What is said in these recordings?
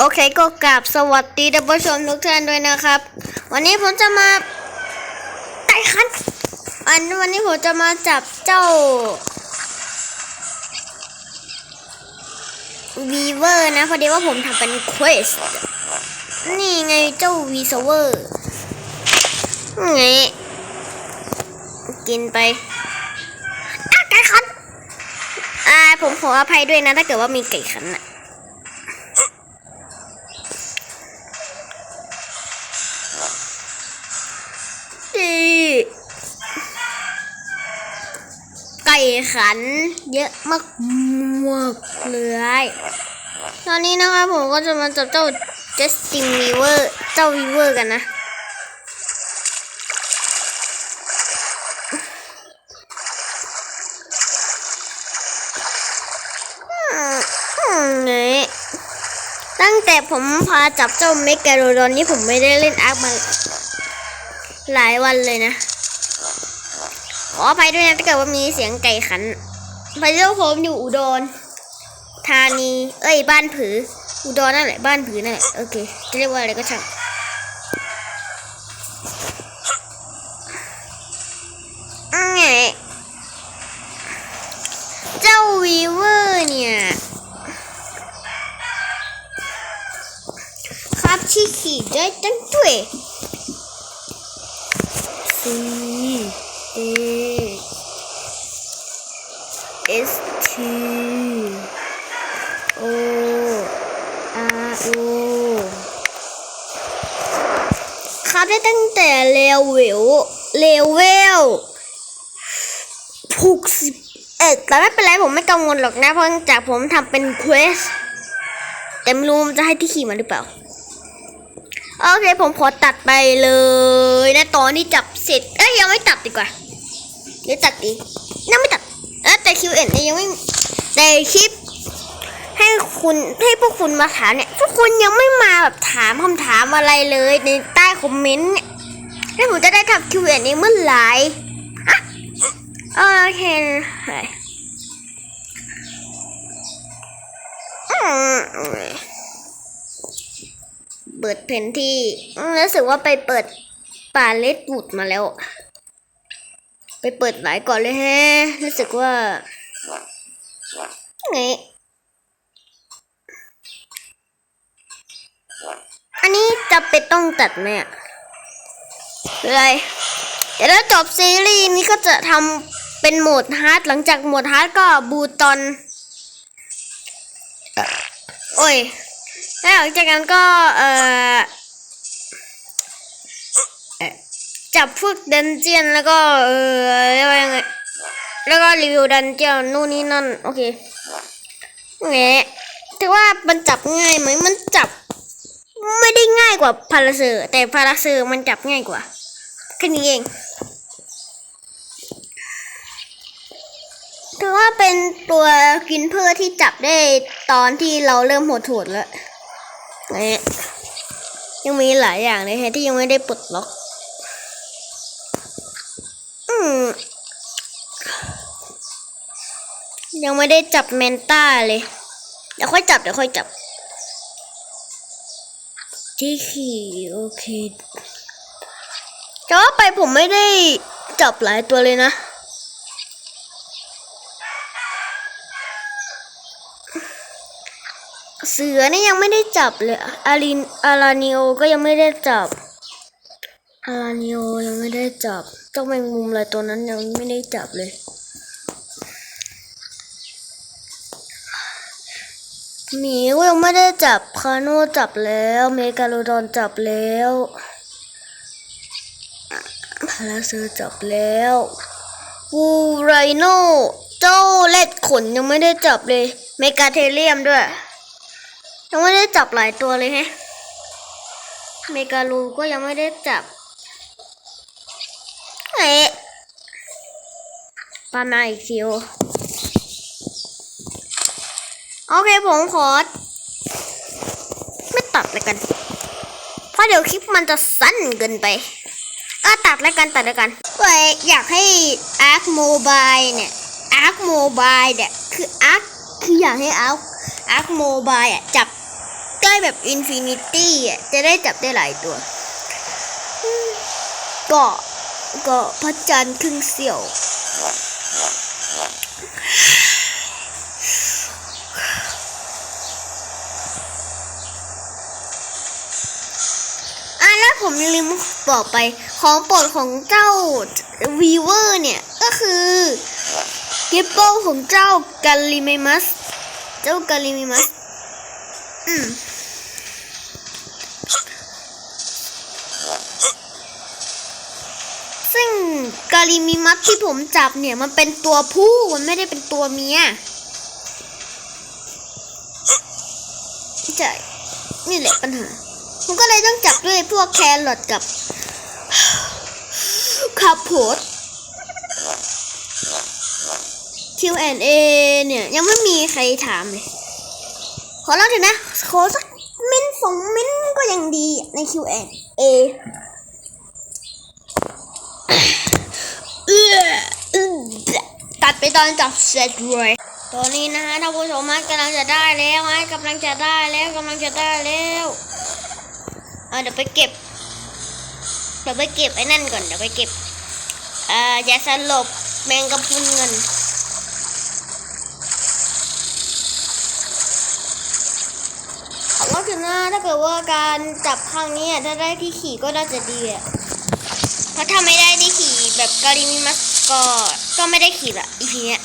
โอเคก็กราบสวัสดีท่านผู้ชมทุกท่านด้วยนะครับ วันนี้ผมจะมาไต่ขันอันวันนี้ผมจะมาจับเจ้าวีเวอร์นะพอดีว่าผมทำเป็นเควสนี่ไงเจ้าวีเซเวอร์ไงกินไปอะไก่ขันอ่าผมขออภัยด้วยนะ ถ้าเกิดว่ามีไก่ขันอะ ขันเยอะมากมากเลยตอนนี้นะครับผมก็จะมาจับเจ้า Justin Weaver เจ้า Weaver กันนะอืมอืมไงตั้งแต่ผมพาจับเจ้าเมกาโรดอนนี่ผมไม่ได้เล่นอาร์คมาหลายวันเลยนะ ออภัยด้วยนะถ้าเกิดว่ามีเสียงไก่ขันไปเรื่องผมอยู่อุดรธานี เอ้ย บ้านผือ อุดรนั่นแหละ บ้านผือนั่นแหละ โอเค จะเรียกว่าอะไรก็ช่างเจ้าวีเวอร์เนี่ย ครับที่ขี่ได้ตั้งด้วย C A T O R O ครับได้ตั้งแต่เลเวลเลเวลหกสิบเอ็ดแต่ไม่เป็นไรผมไม่กังวลหรอกนะเพราะจากผมทำเป็นเควสแต่ไม่รู้มันจะให้ที่ขี่มาหรือเปล่า โอเค ผมขอตัดไปเลยนะตอนที่จับเสร็จ เอ้ยยังไม่ตัดดีกว่า เดี๋ยวตัดดียังไม่ตัด แต่ Q&A ยังไม่แต่คลิป ให้คุณให้พวกคุณมาถามเนี่ยพวกคุณยังไม่มาแบบถามคำถามอะไรเลยในใต้คอมเมนต์เนี่ยแล้วผมจะได้ทำ Q&A เมื่อไหร่ฮะโอเคเฮ้ยอืมเปิดเพนที่รู้สึกว่าไปเปิดป่าเลดวูดมาแล้ว ไปเปิดหลายก่อนเลยแฮะ รู้สึกว่าไงอันนี้จะเป็นต้องตัดไหมอะเลยเดี๋ยวถ้าจบซีรีส์นี้ก็จะทำเป็นโหมดฮาร์ดหลังจากโหมดฮาร์ดก็บูตอน โอ้ยแล้วหลังจากนั้นก็ เอ่อเอ่อ จับพวกดันเจียนแล้วก็เออเรียกว่ายังไงแล้วก็รีวิวดันเจียนนู่นนี่นั่นโอเคแงะถือว่ามันจับง่ายไหมมันจับ ไม่ได้ง่ายกว่าพาราเซอร์แต่พาราเซอร์มันจับง่ายกว่าแค่นี้เองถือว่าเป็นตัวกินเพื่อที่จับได้ตอนที่เราเริ่มโหดๆแล้วนี่ยังมีหลายอย่างเลยที่ยังไม่ได้ปลดล็อก อืม ยังไม่ได้จับเมนต้าเลยเดี๋ยวค่อยจับเดี๋ยวค่อยจับ ที่ขี่โอเคแต่ว่าไปผมไม่ได้จับหลายตัวเลยนะ เสือนี่ยังไม่ได้จับเลยอารินอารานิโอก็ยังไม่ได้จับอารานิโอยังไม่ได้จับเจ้าแมงมุมอะไรตัวนั้นยังไม่ได้จับเลย หมีก็ยังไม่ได้จับคาโน่จับแล้ว เมกาโลดอนจับแล้วพาราเซอร์จับแล้ววูไรโนเจ้าเล็ดขนยังไม่ได้จับเลย เมกาเทเรียมด้วย ยังไม่ได้จับหลายตัวเลยแฮะ เมกาลูก็ยังไม่ได้จับเอ๊ะปามาอีกคิว โอเคผมขอ ไม่ตัดเลยกัน เพราะเดี๋ยวคลิปมันจะสั้นเกินไปก็ตัดแล้วกันตัดแล้วกันเว้ยอยากให้ Arc Mobile เนี่ย Arc Mobile เนี่ยคือ Arc คืออยากให้ Arc Arc Mobile อะจับใกล้แบบอินฟินิตี้อะจะได้จับได้หลายตัวเกาะเกาะพระจันทร์ครึ่งเสี้ยว อะแล้ว ผมลืมบอกไป ของโปรดของเจ้าวีเวอร์เนี่ย ก็คือกิปโปของเจ้ากาลิเมมัส เจ้ากาลิเมมัส อืมซึ่งกาลิมิมัสที่ผมจับเนี่ย มันเป็นตัวผู้มันไม่ได้เป็นตัวเมียใช่นี่แหละปัญหา ผมก็เลยต้องจับด้วยพวกแครอทกับคาวโพด Q&A เนี่ย ยังไม่มีใครถามเลย ขอเล่าเถอะนะ ขอสักมิ้นสองมิ้นก็ยังดีใน Q&A เออตัดไปตอนจับเสร็จเลยตอนนี้นะฮะท่านผู้ชมมันกำลังจะได้แล้วกำลังจะได้แล้วกำลังจะได้แล้ว อะเดี๋ยวไปเก็บ เดี๋ยวไปเก็บไอ้นั่นก่อน เดี๋ยวไปเก็บเอ่อยาสลบแมงกะพรุนเงินขอโทษทีนะถ้าเกิดว่าการจับครั้งนี้ถ้าได้ที่ขี่ก็น่าจะดีอะเพราะถ้าไม่ได้ที่ขี่แบบการิมิมัสก็ก็ไม่ได้ขี่ละอีพีเนี้ย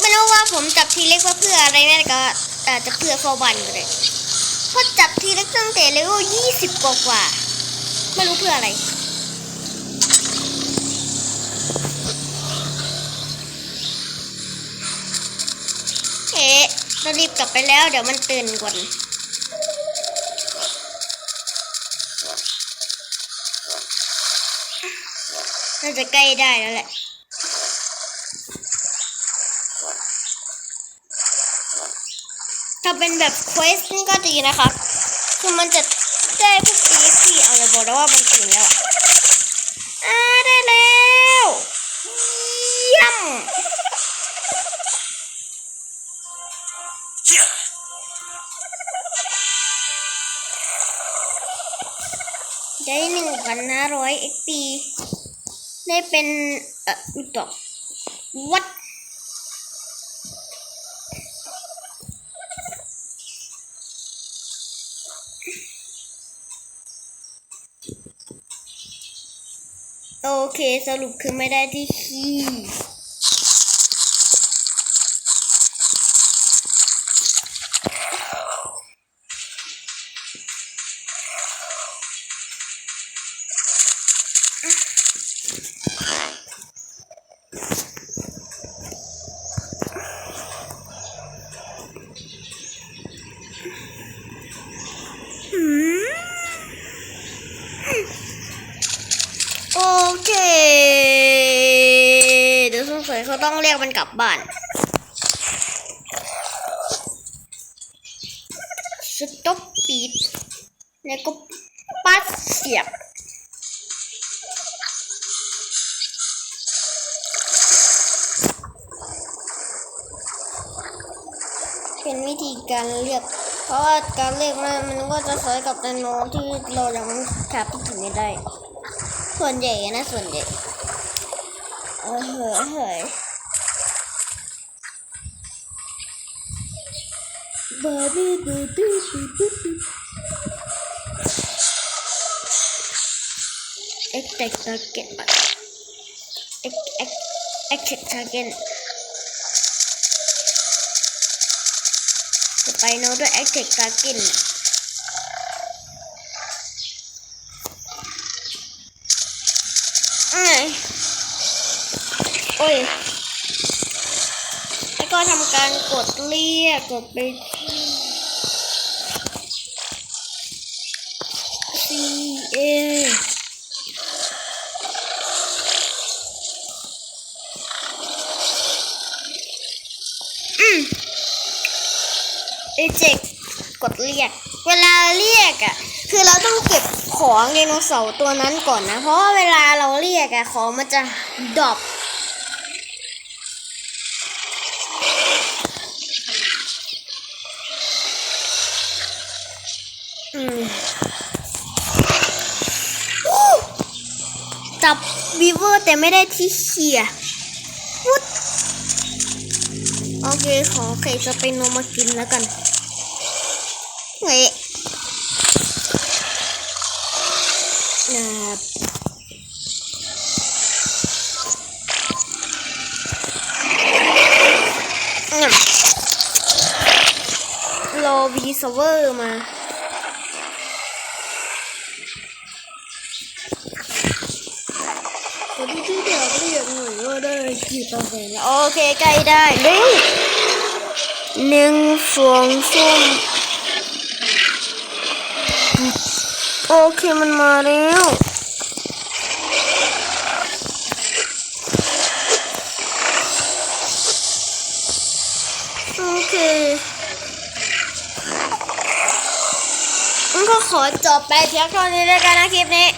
ไม่รู้ว่าผมจับทีเล็กเพื่ออะไรแต่ก็อาจจะเพื่อฟอบันก็ได้ พราะจับทีเล็กตั้งแต่เลเวลยี่สิบกว่ากว่าไม่รู้เพื่ออะไร เอ๊ะเรารีบกลับไปแล้วเดี๋ยวมันตื่นก่อนน่าจะใกล้ได้แล้วแหละาเป็นแบบเควสนี่ก็ดีนะคะ คือมันจะได้พวกตีที่เอาจะบอกแล้วว่ามันตื่นแล้วอ่าได้แล้วเยี่ยมได้หนึ่งพันห้าร้อยเอ็กปีได้เป็นเอ่ออุยต่อวัด โอเคสรุปคือไม่ได้ที่คี โอเค เดี๋ยวสงสัยเขาต้องเรียกมันกลับบ้านสต็อปปีดแล้วก็ปัดเสียบเป็นวิธีการเรียก เพราะว่าการเรียกมันมันก็จะสอยกับแตงโมที่เรายังแคปถึงไม่ได้ ส่วนใหญ่นะส่วนใหญ่เออเฮ้ยเฮ้ยบาร์บี้บีบีบีบีบีเอ็กเต็กตาเก็ตเอ็กเอ็กเอ็กเต็กตาเก็ตจะไปโน้ตด้วยเอ็กเต็กตาเก็ต อ้ยโอ้ยแล้วก็ทำการกดเรียกกดไปที่ C A อืมเอเจ กดเรียก เวลาเรียกอะ คือเราต้องเก็บของไดโนเสาร์ตัวนั้นก่อนนะ เพราะว่าเวลาเราเรียกอะของมันจะดรอปจับวีเวอร์แต่ไม่ได้ที่เขียวุดโอเค ขอไค่จะเป็นมากินแล้วกัน เฮ้ยนะครับอืมรอวีเซเวอร์มาที่ชื่เดียวเรียกหน่อยว่าได้กี่เปอร์เซ็นต์แล้วโอเคใกล้ได้หนึ่งฟองส้ม โอเคมันมาแล้วโอเคมันก็ขอจบไปเพียงเท่านี้แล้วกันนะคลิปนี้